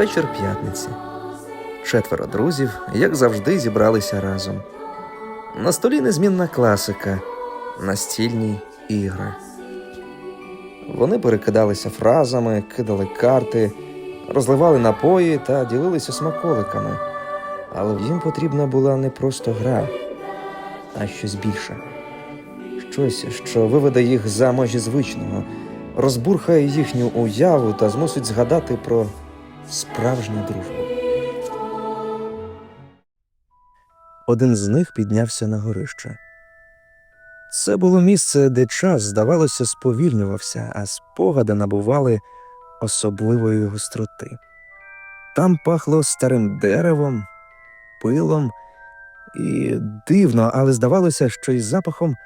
Вечір п'ятниці. Четверо друзів, як завжди, зібралися разом. На столі незмінна класика, настільні ігри. Вони перекидалися фразами, кидали карти, розливали напої та ділилися смаколиками. Але їм потрібна була не просто гра, а щось більше. Щось, що виведе їх за межі звичного, розбурхає їхню уяву та змусить згадати про справжню дружбу. Один з них піднявся на горище. Це було місце, де час, здавалося, сповільнювався, а спогади набували особливої гостроти. Там пахло старим деревом, пилом і дивно, але здавалося, що із запахом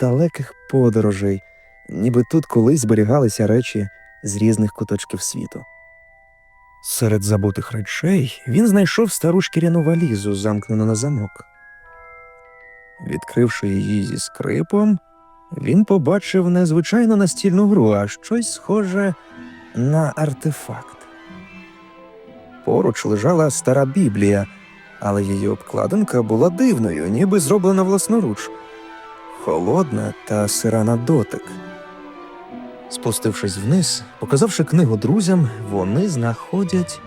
далеких подорожей, ніби тут колись зберігалися речі з різних куточків світу. Серед забутих речей він знайшов стару шкіряну валізу, замкнену на замок. Відкривши її зі скрипом, він побачив не звичайну настільну гру, а щось схоже на артефакт. Поруч лежала стара Біблія, але її обкладинка була дивною, ніби зроблена власноруч, холодна та сира на дотик. Спустившись вниз, показавши книгу друзям, вони знаходять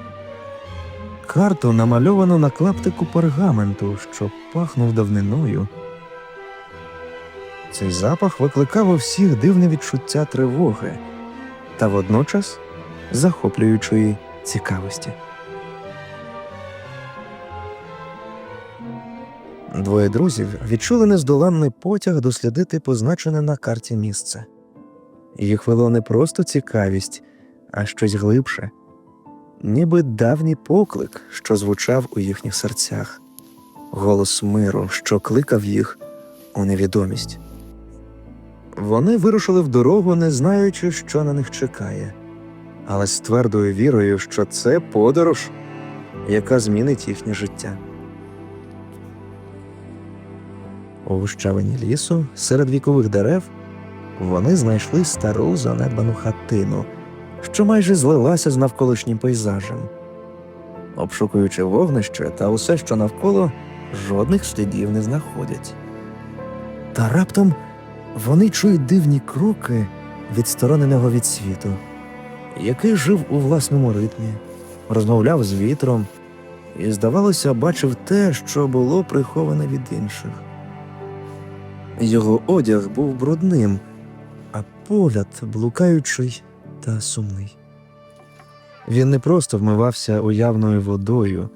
карту, намальовану на клаптику пергаменту, що пахнув давниною. Цей запах викликав у всіх дивне відчуття тривоги та водночас захоплюючої цікавості. Двоє друзів відчули нездоланний потяг дослідити позначене на карті місце. Їх вело не просто цікавість, а щось глибше, ніби давній поклик, що звучав у їхніх серцях, голос миру, що кликав їх у невідомість. Вони вирушили в дорогу, не знаючи, що на них чекає, але з твердою вірою, що це подорож, яка змінить їхнє життя. У гущавині лісу, серед вікових дерев, вони знайшли стару занедбану хатину, що майже злилася з навколишнім пейзажем. Обшукуючи вогнище та усе, що навколо, жодних слідів не знаходять. Та раптом вони чують дивні кроки відстороненого від світу, який жив у власному ритмі, розмовляв з вітром і, здавалося, бачив те, що було приховане від інших. Його одяг був брудним, а погляд блукаючий та сумний. Він не просто вмивався уявною водою,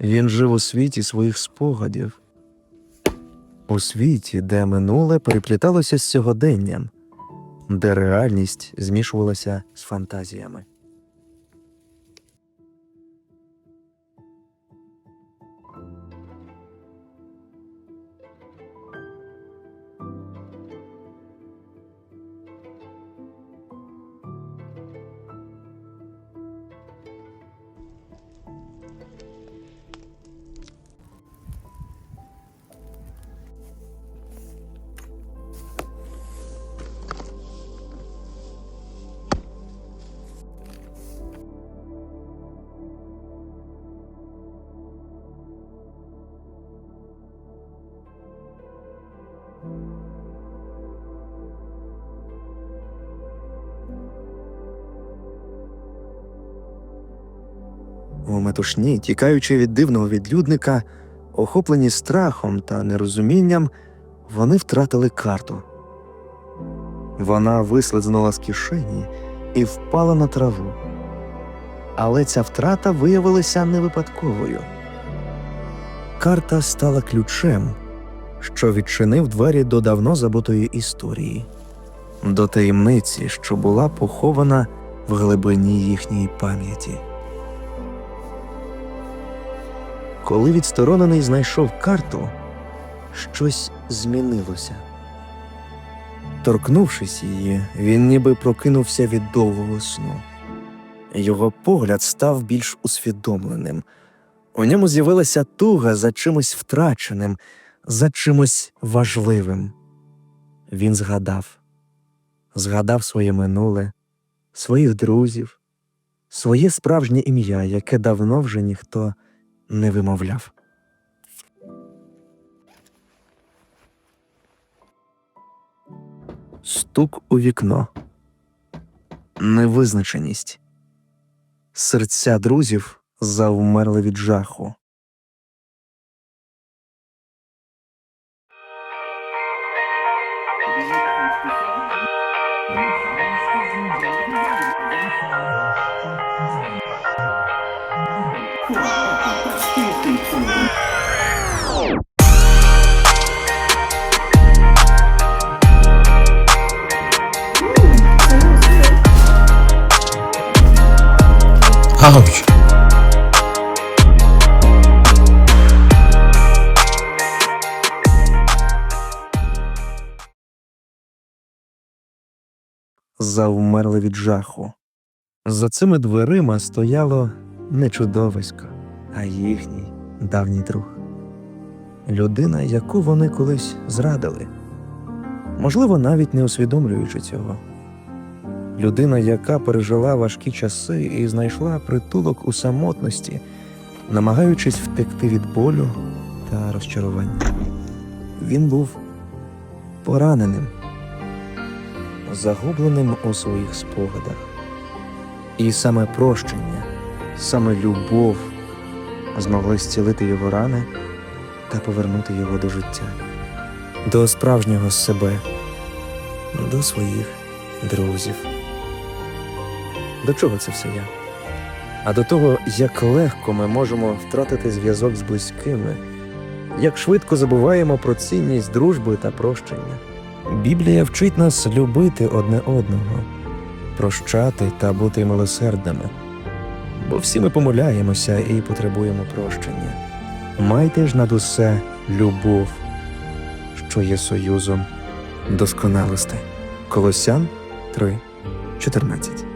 він жив у світі своїх спогадів, у світі, де минуле перепліталося з сьогоденням, де реальність змішувалася з фантазіями. У метушні, тікаючи від дивного відлюдника, охоплені страхом та нерозумінням, вони втратили карту. Вона вислизнула з кишені і впала на траву. Але ця втрата виявилася не випадковою. Карта стала ключем, що відчинив двері до давно забутої історії, до таємниці, що була похована в глибині їхньої пам'яті. Коли відсторонений знайшов карту, щось змінилося. Торкнувшись її, він ніби прокинувся від довгого сну. Його погляд став більш усвідомленим. У ньому з'явилася туга за чимось втраченим, за чимось важливим. Він згадав, згадав своє минуле, своїх друзів, своє справжнє ім'я, яке давно вже ніхто не вимовляв. Стук у вікно. Невизначеність. Серця друзів завмерли від жаху. Ouch. завмерли від жаху. За цими дверима стояло не чудовисько, а їхній давній друг. Людина, яку вони колись зрадили, можливо, навіть не усвідомлюючи цього. Людина, яка пережила важкі часи і знайшла притулок у самотності, намагаючись втекти від болю та розчарування. Він був пораненим загубленим у своїх спогадах. І саме прощення, саме любов змогли зцілити його рани та повернути його до життя, до справжнього себе, до своїх друзів. До чого це все я? А до того, як легко ми можемо втратити зв'язок з близькими, як швидко забуваємо про цінність дружби та прощення. Біблія вчить нас любити одне одного, прощати та бути милосердними. Бо всі ми помиляємося і потребуємо прощення. Майте ж над усе любов, що є союзом досконалости. Колосян 3, 14